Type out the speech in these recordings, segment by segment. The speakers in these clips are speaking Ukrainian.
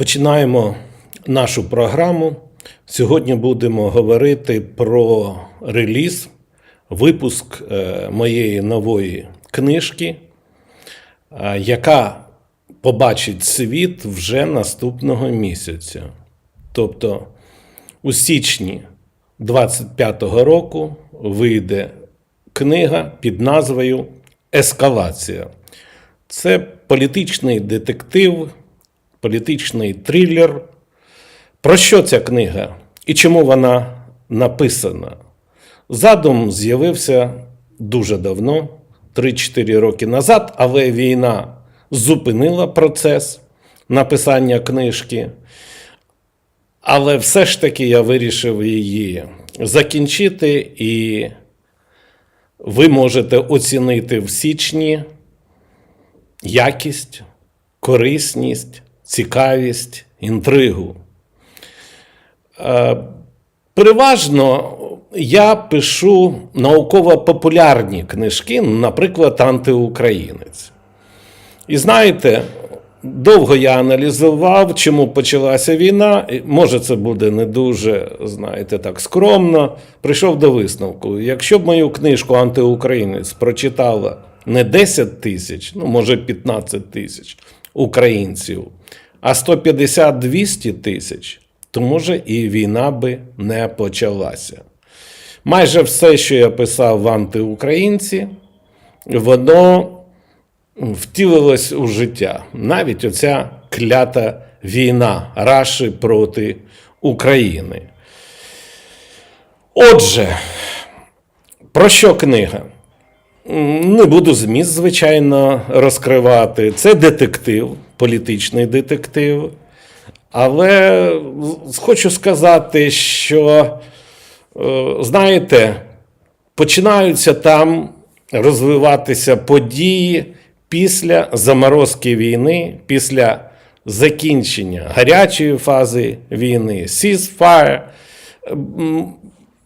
Починаємо нашу програму. Сьогодні будемо говорити про реліз, випуск е, моєї нової книжки, е, яка побачить світ вже наступного місяця. Тобто у січні 25-го року вийде книга під назвою Ескалація. Це політичний детектив, політичний трилер. Про що ця книга і чому вона написана? Задум з'явився дуже давно, 3-4 роки назад, але війна зупинила процес написання книжки. Але все ж таки я вирішив її закінчити, і ви можете оцінити в січні якість, корисність, цікавість, інтригу. Е, Переважно я пишу науково-популярні книжки, наприклад, антиукраїнець. І знаєте, довго я аналізував, чому почалася війна. Може, це буде не дуже, знаєте, так скромно. Прийшов до висновку. Якщо б мою книжку Антиукраїнець прочитала не 10 тисяч, ну, може, 15 тисяч українців, а 150-200 тисяч, то може і війна би не почалася. Майже все, що я писав в антиукраїнці, воно втілилось у життя. Навіть оця клята війна Раші проти України. Отже, про що книга? Не буду зміст, звичайно, розкривати. Це детектив, політичний детектив. Але хочу сказати, що, е, знаєте, починаються там розвиватися події після заморозки війни, після закінчення гарячої фази війни, ceasefire.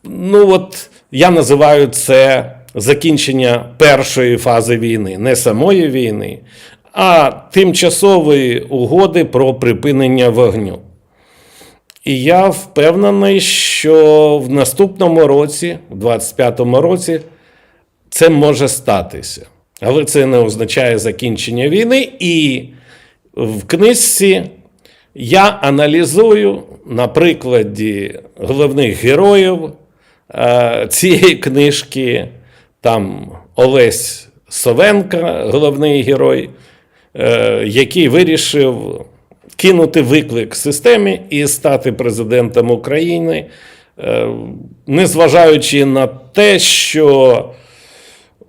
Ну, от я називаю це закінчення першої фази війни, не самої війни, а тимчасової угоди про припинення вогню. І я впевнений, що в наступному році, в 25-му році, це може статися. Але це не означає закінчення війни. І в книжці я аналізую на прикладі головних героїв е, цієї книжки, там Олесь Совенка, головний герой, який вирішив кинути виклик системі і стати президентом України, е, незважаючи на те, що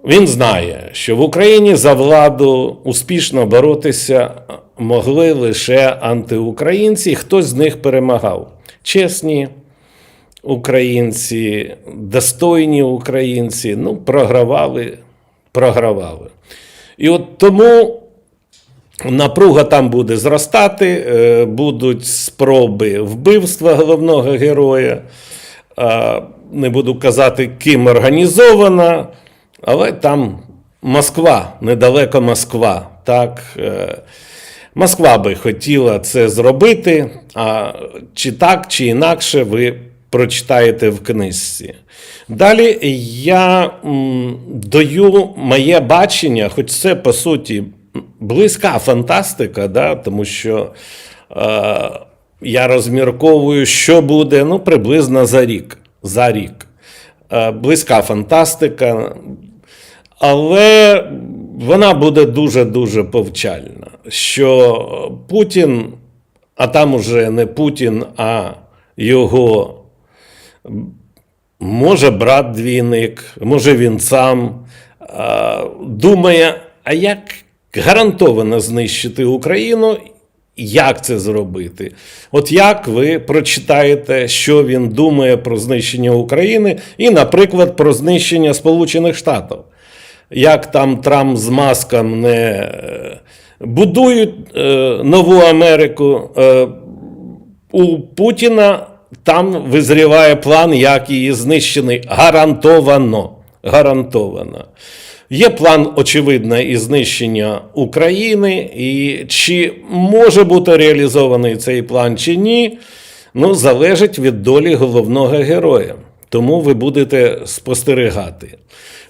він знає, що в Україні за владу успішно боротися могли лише антиукраїнці, хтось з них перемагав. Чесні українці, достойні українці, ну, програвали, програвали. І от тому напруга там буде зростати, е, будуть спроби вбивства головного героя. Е, Не буду казати, ким організована, але там Москва, недалеко Москва. Так, е, Москва би хотіла це зробити, а чи так, чи інакше ви прочитаєте в книжці. Далі я даю моє бачення, хоч це по суті близька фантастика, да, тому що е, я розмірковую, що буде ну, приблизно за рік. За рік. Е, близька фантастика, але вона буде дуже-дуже повчальна. Що Путін, а там уже не Путін, а його може брат двійник, може він сам а, думає, а як гарантовано знищити Україну, як це зробити? От як ви прочитаєте, що він думає про знищення України, і, наприклад, про знищення Сполучених Штатів? Як там Трамп з маском не е, будують е, нову Америку, е, у Путіна там визріває план, як її знищений. Гарантовано. Гарантовано. Є план, очевидно, і знищення України, і чи може бути реалізований цей план чи ні, ну, залежить від долі головного героя. Тому ви будете спостерігати.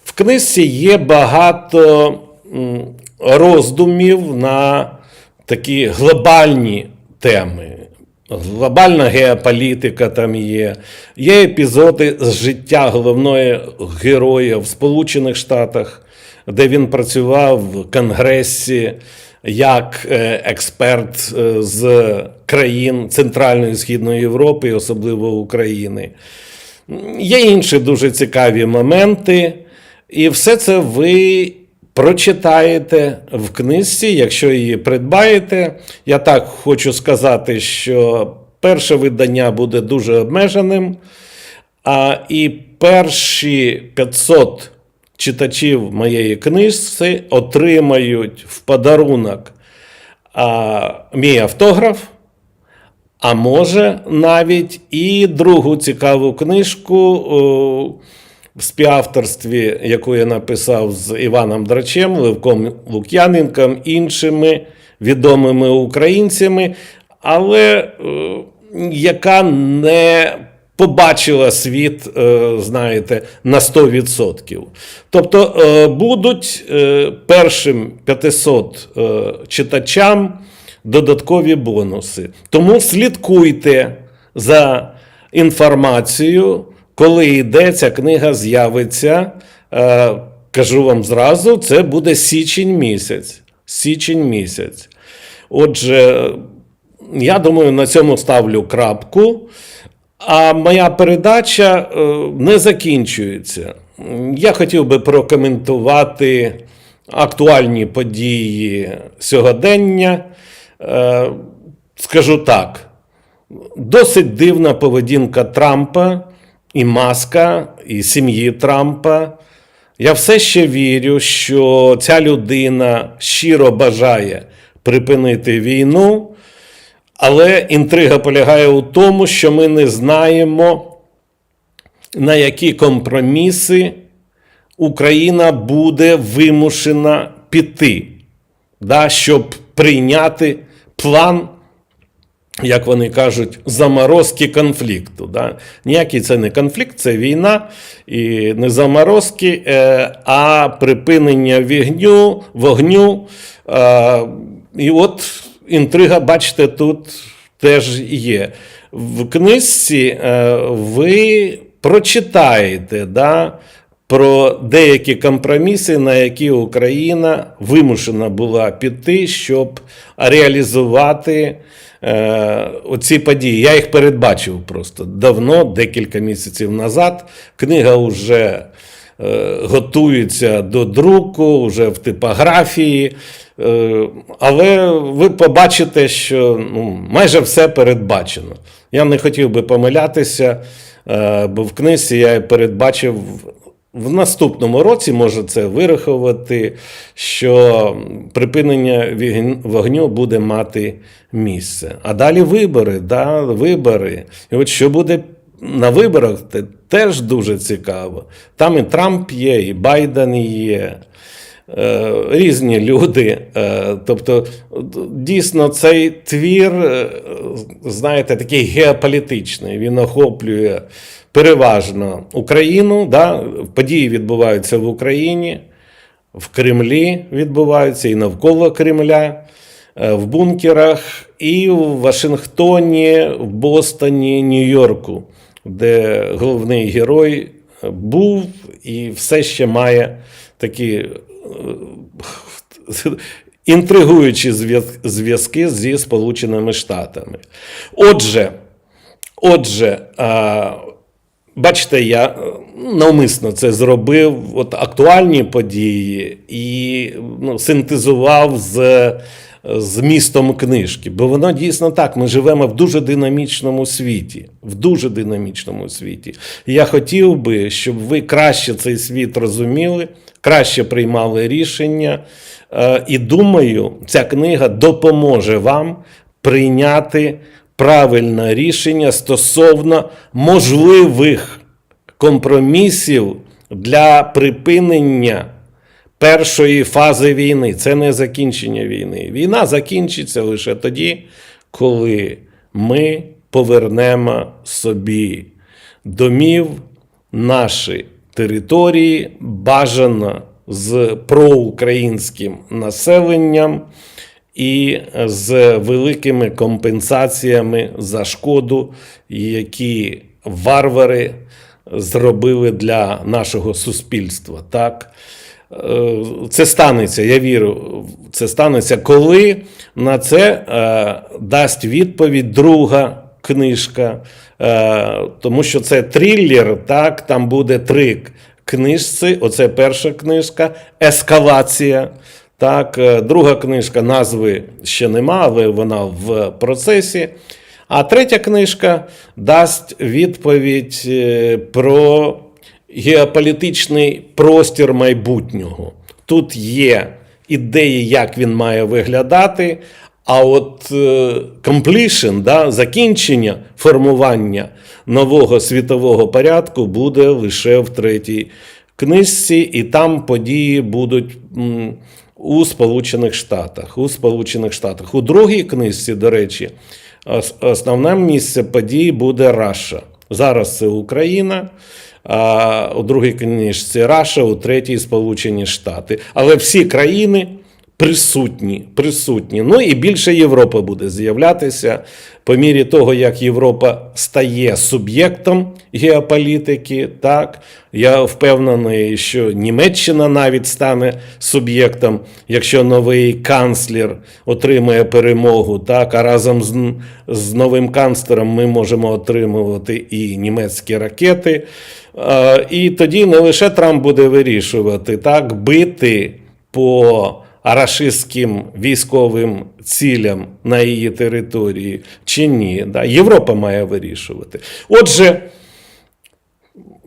В книжці є багато роздумів на такі глобальні теми. Глобальна геополітика там є. Є епізоди з життя головного героя в Сполучених Штатах, де він працював в Конгресі як е, експерт е, з країн Центральної і Східної Європи, особливо України. Є інші дуже цікаві моменти, і все це ви прочитаєте в книжці, якщо її придбаєте. Я так хочу сказати, що перше видання буде дуже обмеженим, а і перші 500 читачів моєї книжці отримають в подарунок а, мій автограф. А може навіть і другу цікаву книжку о, в співавторстві, яку я написав з Іваном Драчем, Левком Лук'яненком, іншими відомими українцями, але е, яка не побачила світ, е, знаєте, на 100%. Тобто е, будуть е, першим 500 е, читачам додаткові бонуси. Тому слідкуйте за інформацією, коли йде ця книга з'явиться. Кажу вам зразу, це буде січень місяць. Січень місяць. Отже, я думаю, на цьому ставлю крапку. А моя передача е, не закінчується. Я хотів би прокоментувати актуальні події сьогодення. Е, Скажу так: досить дивна поведінка Трампа і Маска, і сім'ї Трампа. Я все ще вірю, що ця людина щиро бажає припинити війну. Але інтрига полягає у тому, що ми не знаємо, на які компроміси Україна буде вимушена піти, да, щоб прийняти план, як вони кажуть, заморозки конфлікту. Да. Ніякий це не конфлікт, це війна і не заморозки, е, а припинення вігню, вогню. Е, І от інтрига, бачите, тут теж є. В книжці е, ви прочитаєте да, про деякі компроміси, на які Україна вимушена була піти, щоб реалізувати е, оці події. Я їх передбачив просто давно, декілька місяців назад. Книга вже е, готується до друку, вже в типографії. Е, Але ви побачите, що ну, майже все передбачено. Я не хотів би помилятися, е, бо в книзі я передбачив в наступному році, може це вирахувати, що припинення вогню буде мати місце. А далі вибори, да, вибори. І от що буде на виборах, це теж дуже цікаво. Там і Трамп є, і Байден є. Е, Різні люди. Е, Тобто, дійсно, цей твір, е, знаєте, такий геополітичний. Він охоплює переважно Україну. Да? Події відбуваються в Україні, в Кремлі відбуваються і навколо Кремля, в бункерах, і в Вашингтоні, в Бостоні, Нью-Йорку, де головний герой був і все ще має такі інтригуючі зв'язки зі Сполученими Штатами. Отже, отже, а, бачите, я е, навмисно це зробив, от актуальні події, і ну, синтезував з. З містом книжки, бо воно дійсно так. Ми живемо в дуже динамічному світі, в дуже динамічному світі. Я хотів би, щоб ви краще цей світ розуміли, краще приймали рішення. Е, І думаю, ця книга допоможе вам прийняти правильне рішення стосовно можливих компромісів для припинення першої фази війни. Це не закінчення війни. Війна закінчиться лише тоді, коли ми повернемо собі домів наші території, бажано з проукраїнським населенням і з великими компенсаціями за шкоду, які варвари зробили для нашого суспільства. Так? Е, Це станеться, я вірю, це станеться, коли на це е, дасть відповідь друга книжка, е, тому що це трилер, так, там буде три книжці. Оце перша книжка, ескалація. Так, друга книжка назви ще нема, але вона в процесі. А третя книжка дасть відповідь про геополітичний простір майбутнього. Тут є ідеї, як він має виглядати. А от е, completion, да, закінчення формування нового світового порядку буде лише в третій книжці, і там події будуть у Сполучених Штатах. У Сполучених Штатах. У другій книжці, до речі, основне місце подій буде Раша. Зараз це Україна. А у другій книжці Раша, у третій Сполучені Штати. Але всі країни присутні, присутні. Ну і більше Європа буде з'являтися по мірі того, як Європа стає суб'єктом геополітики. Так, я впевнений, що Німеччина навіть стане суб'єктом, якщо новий канцлер отримає перемогу. Так, а разом з, з новим канцлером ми можемо отримувати і німецькі ракети. І тоді не лише Трамп буде вирішувати, так, бити по рашистським військовим цілям на її території чи ні. Да? Європа має вирішувати. Отже,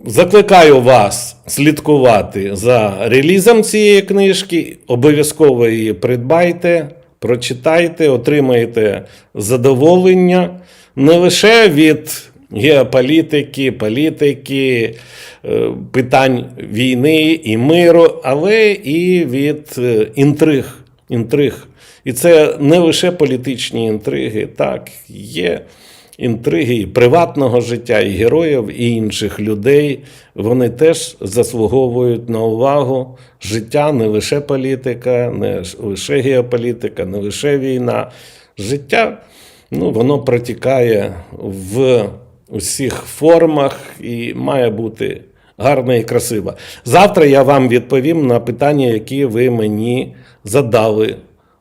закликаю вас слідкувати за релізом цієї книжки. Обов'язково її придбайте, прочитайте, отримаєте задоволення не лише від геополітики, політики, е, питань війни і миру, але і від е, інтриг. інтриг. І це не лише політичні інтриги, так, є інтриги і приватного життя, і героїв, і інших людей. Вони теж заслуговують на увагу. Життя не лише політика, не лише геополітика, не лише війна. Життя ну, воно протікає в усіх формах і має бути гарна і красива. Завтра я вам відповім на питання, які ви мені задали.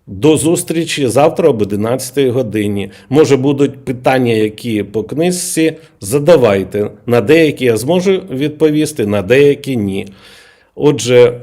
До зустрічі завтра об 11 годині. Може будуть питання, які по книжці. Задавайте. На деякі я зможу відповісти, на деякі ні. Отже,